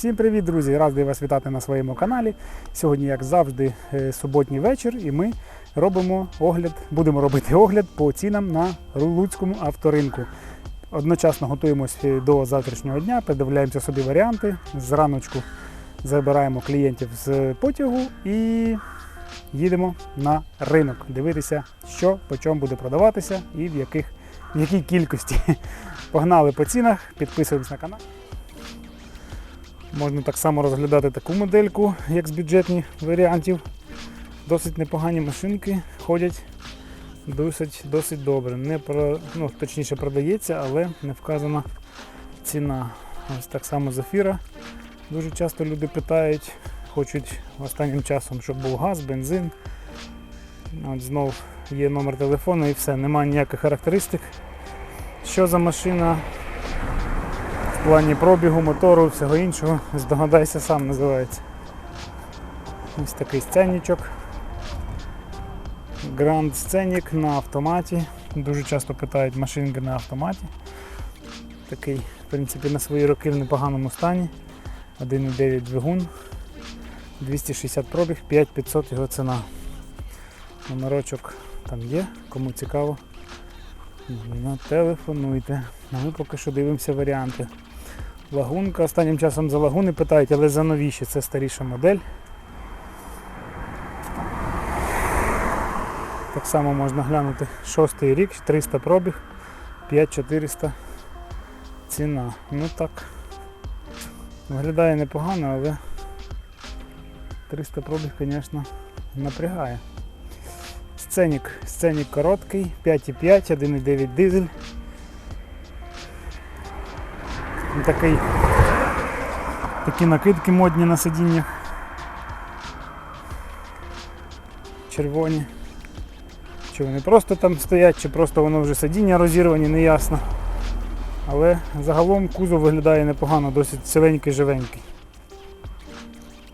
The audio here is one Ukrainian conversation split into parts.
Всім привіт, друзі! Радий вас вітати на своєму каналі. Сьогодні, як завжди, е, суботній вечір, і ми робимо огляд, будемо робити огляд по цінам на Луцькому авторинку. Одночасно готуємося до завтрашнього дня, передивляємося собі варіанти. Зраночку забираємо клієнтів з потягу і їдемо на ринок дивитися, що по чому буде продаватися і в, яких, в якій кількості. Погнали по цінах, підписуємось на канал. Можна так само розглядати таку модельку, як з бюджетних варіантів. Досить непогані машинки, ходять досить, досить добре. Не про, ну, точніше продається, але не вказана ціна. Ось так само Зафіра. Дуже часто люди питають, хочуть останнім часом, щоб був газ, бензин. От знов є номер телефону і все, немає ніяких характеристик. Що за машина, в плані пробігу, мотору, всього іншого, здогадайся сам називається. Ось такий сценічок. Grand Scenic на автоматі. Дуже часто питають машинки на автоматі. Такий, в принципі, на свої роки в непоганому стані. 1,9 двигун, 260 пробіг, 5500 його ціна. Номерочок там є, кому цікаво. Ну, телефонуйте. А ми поки що дивимося варіанти. Лагунка. Останнім часом за лагуни питають, але за новіші це старіша модель. Так само можна глянути шостий рік, 300 пробіг, 5400 ціна. Ну так. Виглядає непогано, але 300 пробіг, звісно, напрягає. Сценік, сценік короткий, 5,5, 1,9 дизель. Такий, такі накидки модні на сидіннях. Червоні. Чи вони просто там стоять, чи просто воно вже сидіння розірвані, не ясно. Але загалом кузов виглядає непогано, досить ціленький, живенький.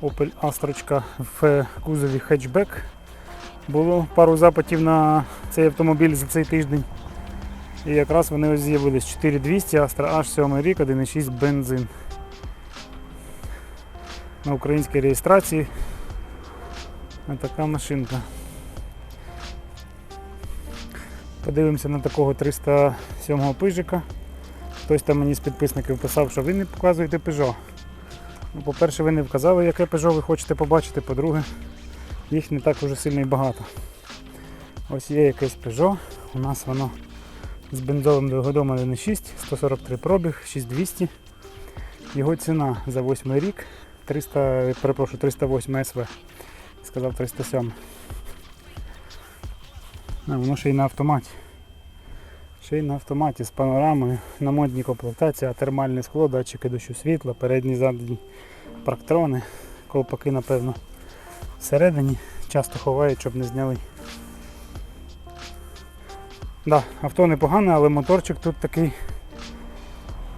Opel Astra в кузові хетчбек. Було пару запитів на цей автомобіль за цей тиждень. І якраз вони ось з'явились 4200 Astra H 7 рік, 1,6 бензин. На українській реєстрації. Така машинка. Подивимося на такого 307-го пижика. Хтось там мені з підписників писав, що ви не показуєте Peugeot. Ну, по-перше, ви не вказали, яке Peugeot ви хочете побачити, по-друге, їх не так уже сильно і багато. Ось є якесь Peugeot, у нас воно з бензовим двигуном 1.6, 143 пробіг, 6200. Його ціна за 8 рік 300, перепрошую, 308 СВ. Сказав 307. А, воно ще й на автоматі. Ще й на автоматі з панорамою, на модній комплектації, термальне скло, датчики дощу світла, передні задні парктрони, ковпаки, напевно, всередині. Часто ховають, щоб не зняли. Да, авто непогане, але моторчик тут такий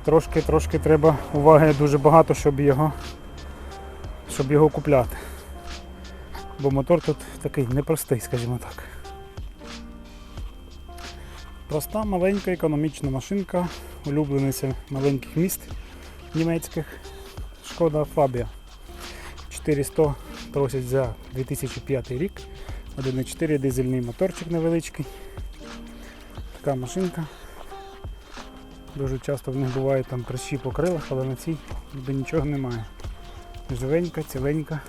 трошки-трошки треба уваги дуже багато, щоб його, щоб його купляти. Бо мотор тут такий непростий, скажімо так. Проста, маленька, економічна машинка, улюблениця маленьких міст німецьких. Шкода Фабія. 400 просять за 2005 рік. 1,4 дизельний моторчик невеличкий. Така машинка. Дуже часто в них буває там прищі по крилах, але на цій ніби нічого немає. Живенька, ціленька.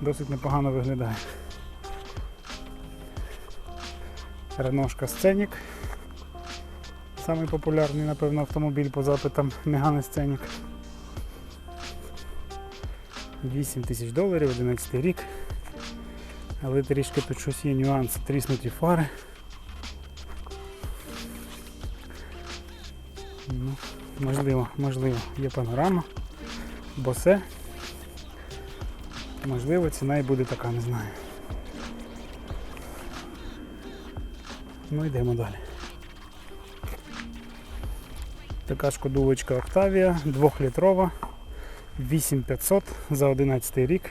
Досить непогано виглядає. Реношка Сценік. Самий популярний, напевно, автомобіль по запитам Мегане Сценік. 8 тисяч доларів, 11 рік. Але трішки тут щось є нюанси, тріснуті фари. Ну, можливо, можливо, є панорама, босе. Можливо, ціна і буде така, не знаю. Ну йдемо далі. Така шкодувочка Octavia, 2-літрова, 8500 за 11 рік.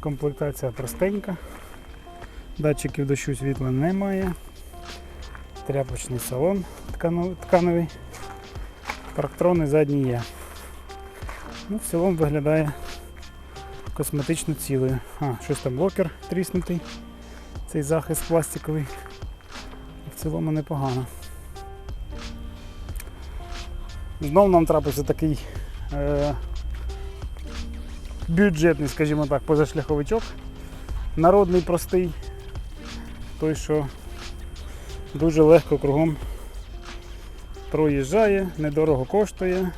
Комплектація простенька. Датчиків дощу світла немає. Тряпочний салон ткано- ткановий. Парктрони задні є. Ну, в цілому виглядає косметично цілою. А, щось там локер тріснутий. Цей захист пластиковий. В цілому непогано. Знов нам трапився такий е, бюджетний, скажімо так, позашляховичок. Народний простий. Той, що дуже легко кругом проїжджає, недорого коштує,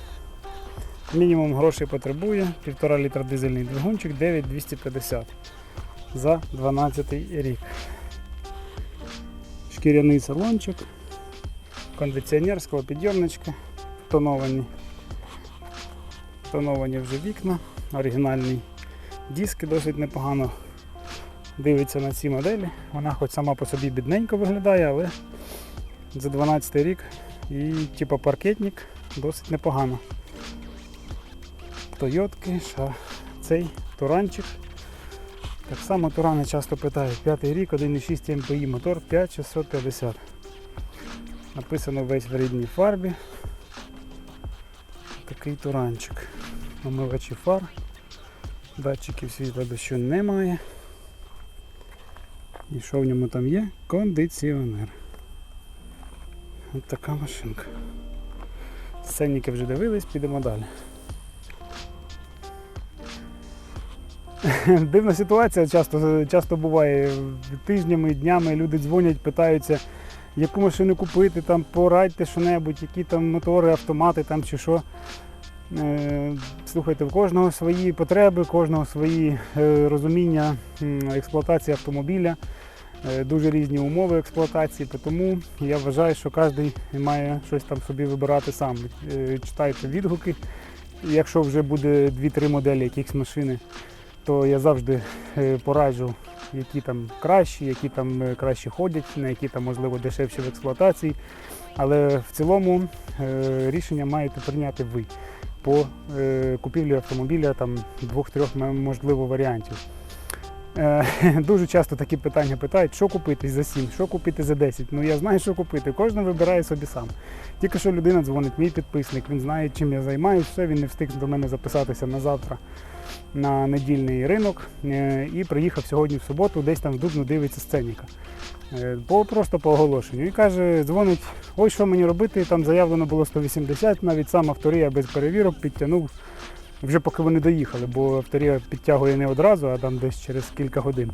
мінімум грошей потребує, 1,5 літра дизельний двигунчик 9250 за 12 рік. Шкіряний салончик, кондиціонер, склопідйомничка, тоновані, тоновані вже вікна, оригінальний диски досить непогано дивиться на ці моделі. Вона хоч сама по собі бідненько виглядає, але за 12 рік і типу паркетник досить непогано. Тойотки, ша цей туранчик. Так само турани часто питають. П'ятий рік, 1,6 МПІ, мотор 5650. Написано весь в рідній фарбі. Такий туранчик. Омивачі фар. Датчиків світла дощу немає. І що в ньому там є? Кондиціонер. Ось така машинка. Сценники вже дивились, підемо далі. Дивна ситуація часто, часто буває. Тижнями, днями люди дзвонять, питаються, яку машину купити, там порадьте що-небудь, які там мотори, автомати там чи що. Е, Слухайте, в кожного свої потреби, кожного свої е, розуміння експлуатації автомобіля, е, дуже різні умови експлуатації, тому я вважаю, що кожен має щось там собі вибирати сам. Читайте відгуки. Якщо вже буде 2-3 моделі якихось машини, то я завжди пораджу, які там кращі, які там краще ходять, на які там можливо дешевші в експлуатації. Але в цілому рішення маєте прийняти ви по е, купівлі автомобіля там двох-трьох можливо варіантів. Е, Дуже часто такі питання питають, що купити за 7, що купити за 10. Ну я знаю, що купити. Кожен вибирає собі сам. Тільки що людина дзвонить, мій підписник, він знає, чим я займаюся, все, він не встиг до мене записатися на завтра на недільний ринок е, і приїхав сьогодні в суботу, десь там в Дубну дивиться сценіка. Е, По, просто по оголошенню. І каже, дзвонить, ой, що мені робити, там заявлено було 180, навіть сам авторія без перевірок підтягнув, вже поки вони доїхали, бо авторія підтягує не одразу, а там десь через кілька годин.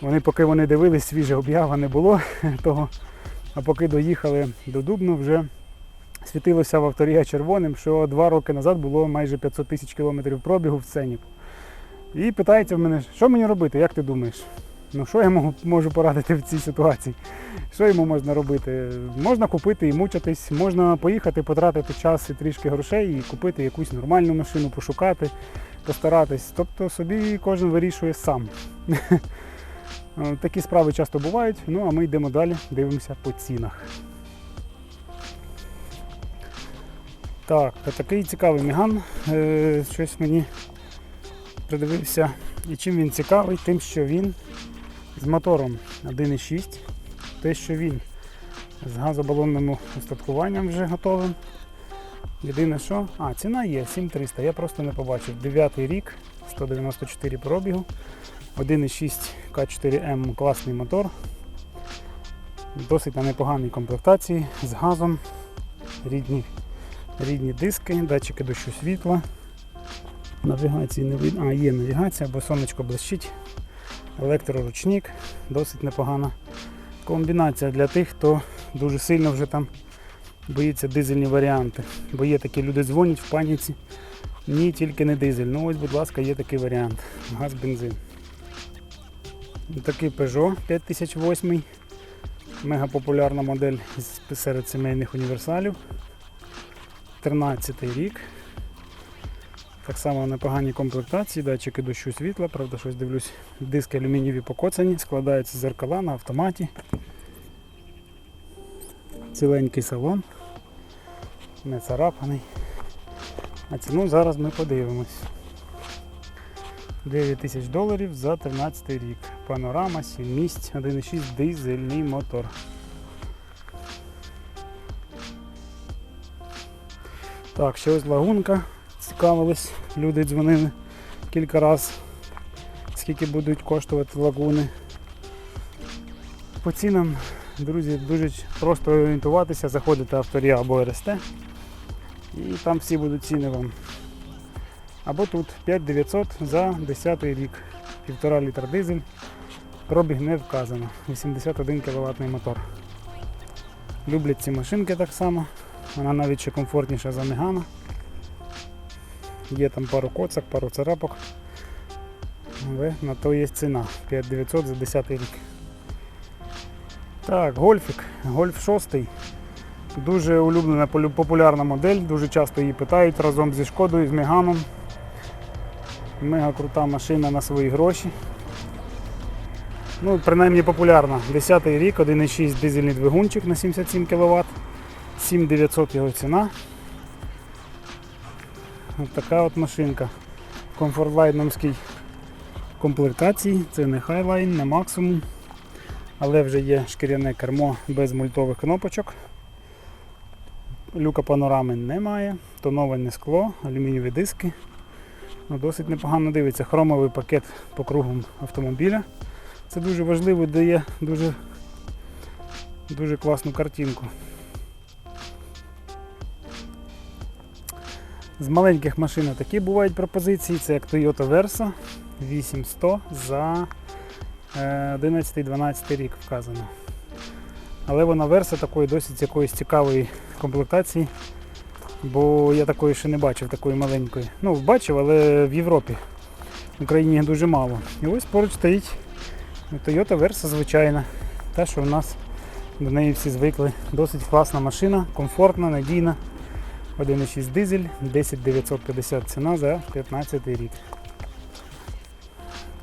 Вони, поки вони дивились, свіже об'ява не було того. А поки доїхали до Дубну, вже світилося в авторія червоним, що два роки назад було майже 500 тисяч кілометрів пробігу в Сценіку. І питається в мене, що мені робити, як ти думаєш? Ну що я можу, порадити в цій ситуації? Що йому можна робити? Можна купити і мучитись, можна поїхати, потратити час і трішки грошей і купити якусь нормальну машину, пошукати, постаратись. Тобто собі кожен вирішує сам. Такі справи часто бувають, ну а ми йдемо далі, дивимося по цінах. Так, такий цікавий міган. Е, щось мені придивився. І чим він цікавий? Тим, що він з мотором 1.6, те, що він з газобалонним устаткуванням вже готовим. Єдине що, а, ціна є 7300, я просто не побачив. 9 рік, 194 пробігу, 1.6 К4М класний мотор. Досить на непоганій комплектації з газом, рідні, рідні диски, датчики дощу світла. Навігації не видно. А, є навігація, бо сонечко блищить. Електроручник, досить непогана комбінація для тих, хто дуже сильно вже там боїться дизельні варіанти. Бо є такі люди дзвонять в паніці. Ні, тільки не дизель. Ну ось, будь ласка, є такий варіант. Газ бензин. Такий Peugeot 5008. Мега популярна модель серед сімейних універсалів. 13 рік. Так само в непоганій комплектації, датчики дощу світла, правда, щось дивлюсь, диски алюмінієві покоцані, складаються зеркала на автоматі. Ціленький салон, не царапаний. А ціну зараз ми подивимось. 9 тисяч доларів за 13 рік. Панорама, 7 місць, 1,6 дизельний мотор. Так, ще ось лагунка. Цікавились, люди дзвонили кілька разів, скільки будуть коштувати лагуни. По цінам, друзі, дуже просто орієнтуватися, заходите в авторія або РСТ і там всі будуть ціни вам. Або тут 5900 за 10 рік, 1,5 літр дизель, пробіг не вказано, 81 кВт мотор. Люблять ці машинки так само, вона навіть ще комфортніша за Мегана. Є там пару коцок, пару царапок. Але на то є ціна 5900 за 10 рік. Так, гольфік, гольф 6. Дуже улюблена популярна модель, дуже часто її питають разом зі шкодою, з Меганом. Мега крута машина на свої гроші. Ну, принаймні популярна. 10 рік, 1,6 дизельний двигунчик на 77 кВт. 7900 його ціна. Ось така от машинка. В комфортлайномській комплектації. Це не Highline, не максимум. Але вже є шкіряне кермо без мультових кнопочок. Люка панорами немає, тоноване скло, алюмінієві диски. Ну, Досить непогано дивиться. Хромовий пакет по кругу автомобіля. Це дуже важливо, дає дуже, дуже класну картинку. З маленьких машин такі бувають пропозиції. Це як Toyota Versa 8100 за е, 11-12 рік вказано. Але вона Versa такої досить якоїсь цікавої комплектації. Бо я такої ще не бачив, такої маленької. Ну, бачив, але в Європі. В Україні дуже мало. І ось поруч стоїть Toyota Versa звичайна. Та, що в нас до неї всі звикли. Досить класна машина, комфортна, надійна. 1,6 дизель, 10950 ціна за 15 рік.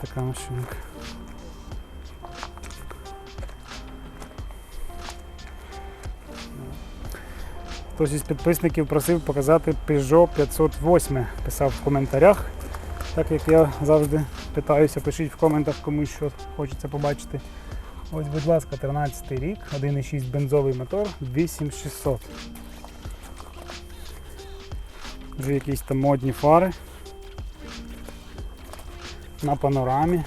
Така машинка. Хтось із підписників просив показати Peugeot 508, писав в коментарях. Так як я завжди питаюся, пишіть в коментах комусь, що хочеться побачити. Ось, будь ласка, 13 рік, 1,6 бензовий мотор, 8600. Вже якісь там модні фари. На панорамі.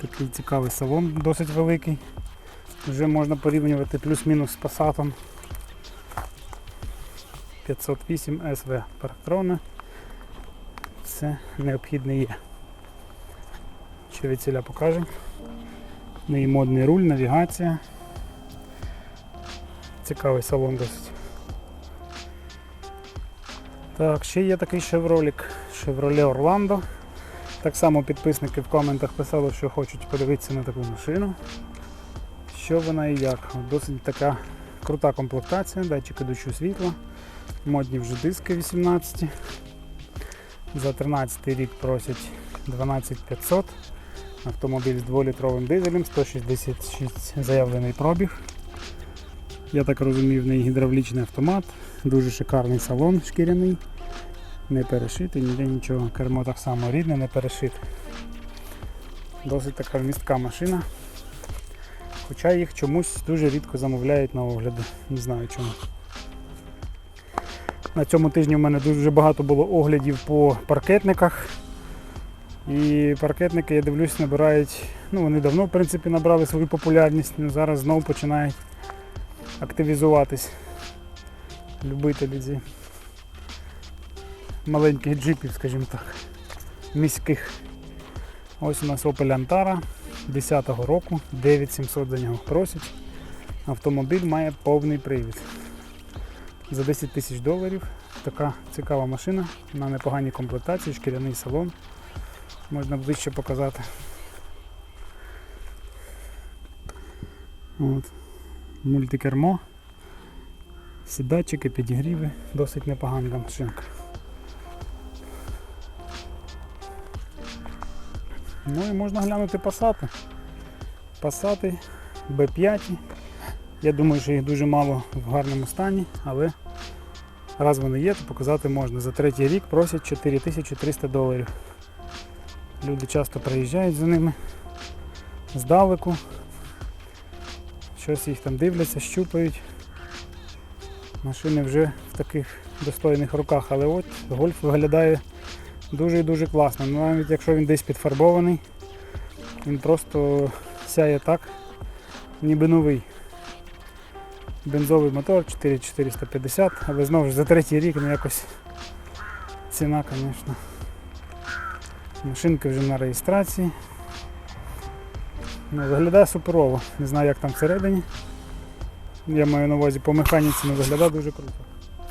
Такий цікавий салон, досить великий. Вже можна порівнювати плюс-мінус з Passat. 508 SV парктрони. Все необхідне є. Ще від покажемо. Неї модний руль, навігація. Цікавий салон досить. Так, ще є такий шевролік Chevrolet Orlando. Так само підписники в коментах писали, що хочуть подивитися на таку машину. Що вона і як. Досить така крута комплектація, датчики дощу світла, модні вже диски 18. За 13 рік просять 12500. Автомобіль з 2-літровим дизелем, 166 заявлений пробіг. Я так розумію, в неї гідравлічний автомат, дуже шикарний салон шкіряний, не перешитий, ніде нічого. Кермо так само рідне, не перешите. Досить така вмістка машина. Хоча їх чомусь дуже рідко замовляють на огляди. Не знаю чому. На цьому тижні в мене дуже багато було оглядів по паркетниках. І паркетники, я дивлюсь, набирають, ну вони давно в принципі набрали свою популярність, але зараз знову починають активізуватись любителі ці маленьких джипів, скажімо так, міських. Ось у нас Opel Antara 10-го року, 9700 за нього просять. Автомобіль має повний привід. За 10 тисяч доларів така цікава машина на непоганій комплектації, шкіряний салон. Можна ближче показати. От. Мультикермо. Сідатчики, підігріви, досить непогана машинка. Ну і можна глянути пасати. Пасати B5. Я думаю, що їх дуже мало в гарному стані, але раз вони є, то показати можна. За третій рік просять 4300 доларів. Люди часто приїжджають за ними здалеку. Щось їх там дивляться, щупають. Машини вже в таких достойних руках, але от гольф виглядає дуже і дуже класно. Ну, навіть якщо він десь підфарбований, він просто сяє так, ніби новий. Бензовий мотор 4450, але знову ж за третій рік ну якось ціна, звісно. Машинка вже на реєстрації. Ну, виглядає суперово. Не знаю як там всередині. Я маю на увазі по механіці, але виглядає дуже круто.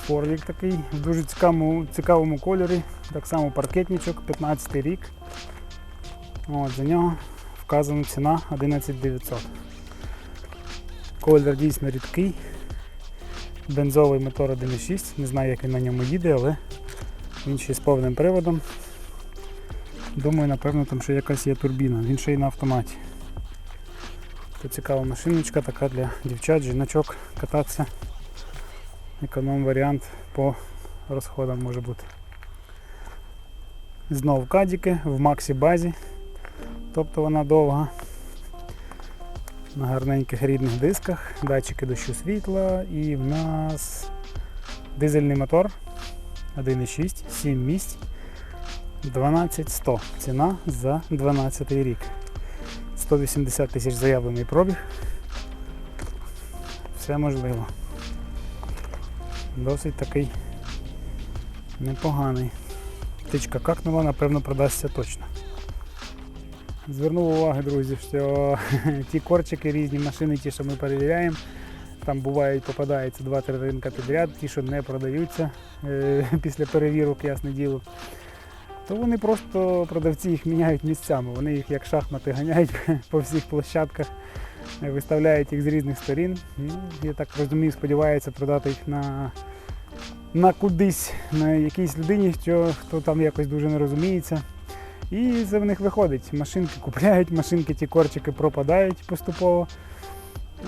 Форлік такий в дуже цікавому, цікавому кольорі. Так само паркетничок, 15 рік. От, за нього вказана ціна 11900. Колір дійсно рідкий. Бензовий мотор 1.6. Не знаю як він на ньому їде, але він ще з повним приводом. Думаю, напевно, там ще якась є турбіна. Він ще й на автоматі. Це цікава машиночка, така для дівчат, жіночок кататися. Економ варіант по розходам може бути. Знов кадіки в максі базі, тобто вона довга. На гарненьких рідних дисках, датчики дощу світла і в нас дизельний мотор 1.6, 7 місць, 12100. Ціна за 12 рік. 180 тисяч заявлений пробіг. Все можливо. Досить такий непоганий. Птичка какнула, напевно, продасться точно. Звернув увагу, друзі, що ті корчики, різні машини, ті, що ми перевіряємо, там бувають, попадаються 2-3 ринка підряд, ті, що не продаються е, після перевірок, ясне діло. То вони просто продавці їх міняють місцями. Вони їх як шахмати ганяють по всіх площадках, е, виставляють їх з різних сторін. Я так розумію, сподіваються продати їх на, на кудись, на якійсь людині, що, хто там якось дуже не розуміється. І в них виходить. Машинки купляють, машинки ті корчики пропадають поступово.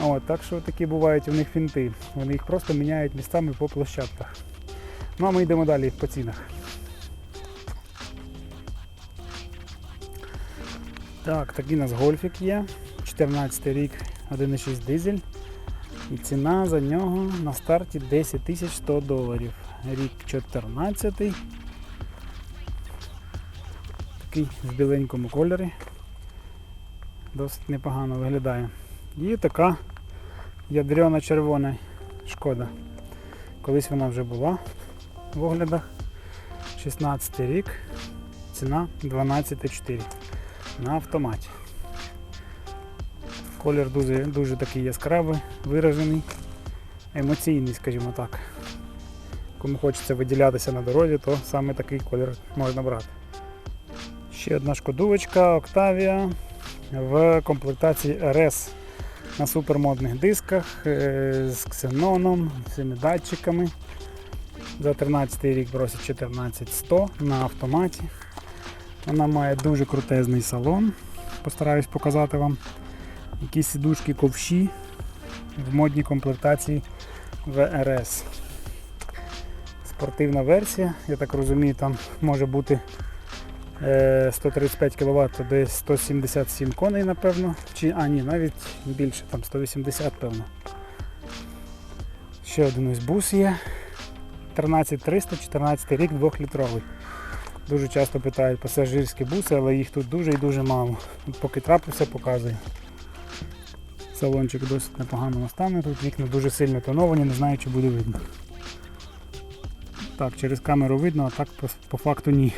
От, так що такі бувають у них фінти. Вони їх просто міняють місцями по площадках. Ну а ми йдемо далі по цінах. Так, такий у нас гольфік є. 14 рік, 1,6 дизель. І ціна за нього на старті 10 тисяч 100 доларів. Рік 14. Такий в біленькому кольорі. Досить непогано виглядає. І така ядрена червона шкода. Колись вона вже була в оглядах. 16 рік. Ціна 12,4 на автоматі. Колір дуже, дуже такий яскравий, виражений, емоційний, скажімо так. Кому хочеться виділятися на дорозі, то саме такий колір можна брати. Ще одна шкодувочка Octavia в комплектації RS на супермодних дисках е, з ксеноном, цими датчиками. За 13 рік просить 14100 на автоматі. Вона має дуже крутезний салон. Постараюсь показати вам. Якісь сідушки ковші в модній комплектації VRS. Спортивна версія, я так розумію, там може бути е, 135 кВт, десь 177 коней, напевно. Чи, а ні, навіть більше, там 180, певно. Ще один ось бус є. 13300, 14 рік, 2-літровий. Дуже часто питають пасажирські буси, але їх тут дуже і дуже мало. Поки трапився, показую. Салончик досить непогано настане, тут вікна дуже сильно тоновані, не знаю чи буде видно. Так, через камеру видно, а так по, по факту ні.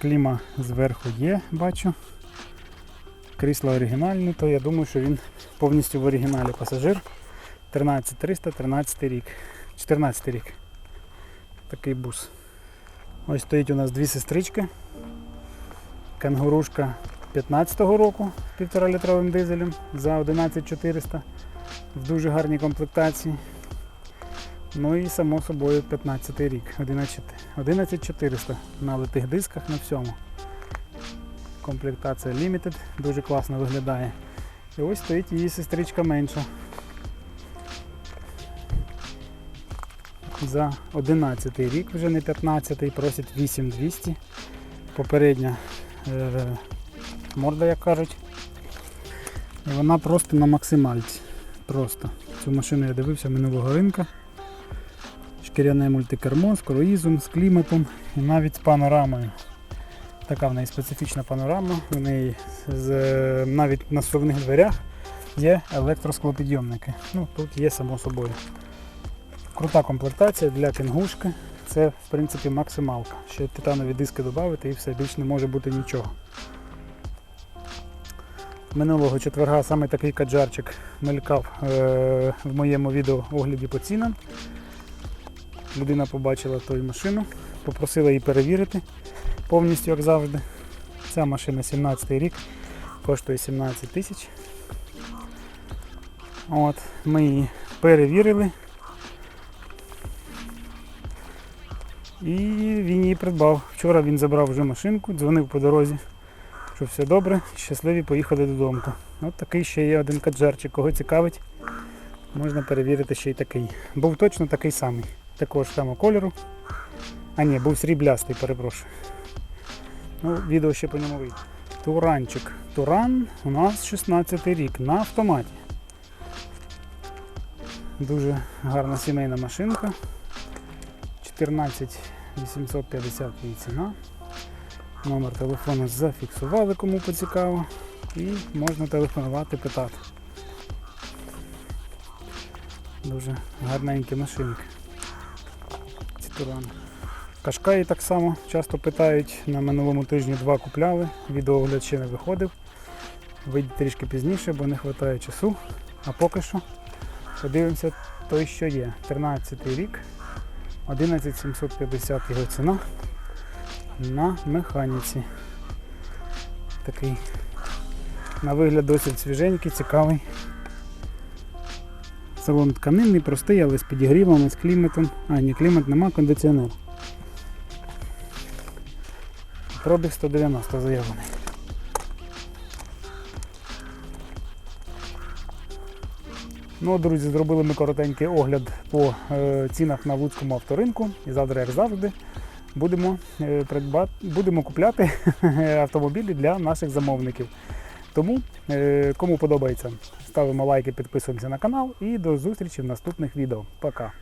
Кліма зверху є, бачу. Крісло оригінальне, то я думаю, що він повністю в оригіналі пасажир. 13300, 13 рік. 14 рік. Такий бус. Ось стоїть у нас дві сестрички. Кенгурушка 15-го року з 1,5 літровим дизелем за 11400 в дуже гарній комплектації. Ну і само собою 15 рік, 11400 на литих дисках на всьому. Комплектація Limited, дуже класно виглядає. І ось стоїть її сестричка менша. За 11 рік, вже не 15-й, просять 8200. Попередня е, морда, як кажуть. І вона просто на максимальці. Просто. Цю машину я дивився минулого ринка. Шкіряне мультикермо з круїзом, з кліматом і навіть з панорамою. Така в неї специфічна панорама. В неї з, е, навіть на совних дверях є електросклопідйомники. Ну, тут є само собою. Крута комплектація для кенгушки. Це в принципі максималка. Ще титанові диски додати і все, більш не може бути нічого. Минулого четверга саме такий каджарчик мелькав е, в моєму відео огляді по цінам. Людина побачила ту машину, попросила її перевірити повністю, як завжди. Ця машина 17 рік, коштує 17 тисяч. Ми її перевірили. І він її придбав. Вчора він забрав вже машинку, дзвонив по дорозі, що все добре, щасливі поїхали додому. От такий ще є один каджарчик. Кого цікавить, можна перевірити ще й такий. Був точно такий самий. Такого ж самого кольору. А ні, був сріблястий, перепрошую. Ну, відео ще по ньому вийде. Туранчик. Туран у нас 16 рік на автоматі. Дуже гарна сімейна машинка. 14 850 її ціна. Номер телефону зафіксували, кому поцікаво. І можна телефонувати, питати. Дуже гарненькі машинки. Ці. Кашкаї так само часто питають. На минулому тижні два купляли. Відеоогляд ще не виходив. Вийде трішки пізніше, бо не вистачає часу. А поки що подивимося той, що є. 13 рік. 11750 його ціна на механіці. Такий на вигляд досить свіженький, цікавий. Салон тканинний, простий, але з підігрівом, і з кліматом. А, ні, клімат нема, кондиціонер. Пробіг 190 заявлений. Ну, друзі, зробили ми коротенький огляд по е, цінах на Луцькому авторинку. І завтра, як завжди, будемо, е, придбати, будемо купляти автомобілі для наших замовників. Тому, е, кому подобається, ставимо лайки, підписуємося на канал і до зустрічі в наступних відео. Пока!